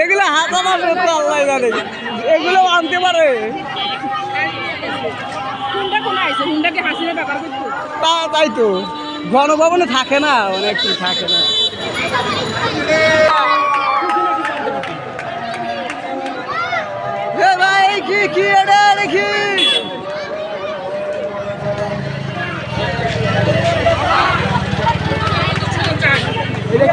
এগুলো হাত আমার আল্লাহ জানে। এগুলো আনতে পারে। তা তাই তো। গণভবনে থাকে না অনেক কিছু থাকে না। কি কি এটা কি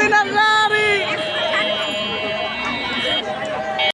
Alhamdulillah.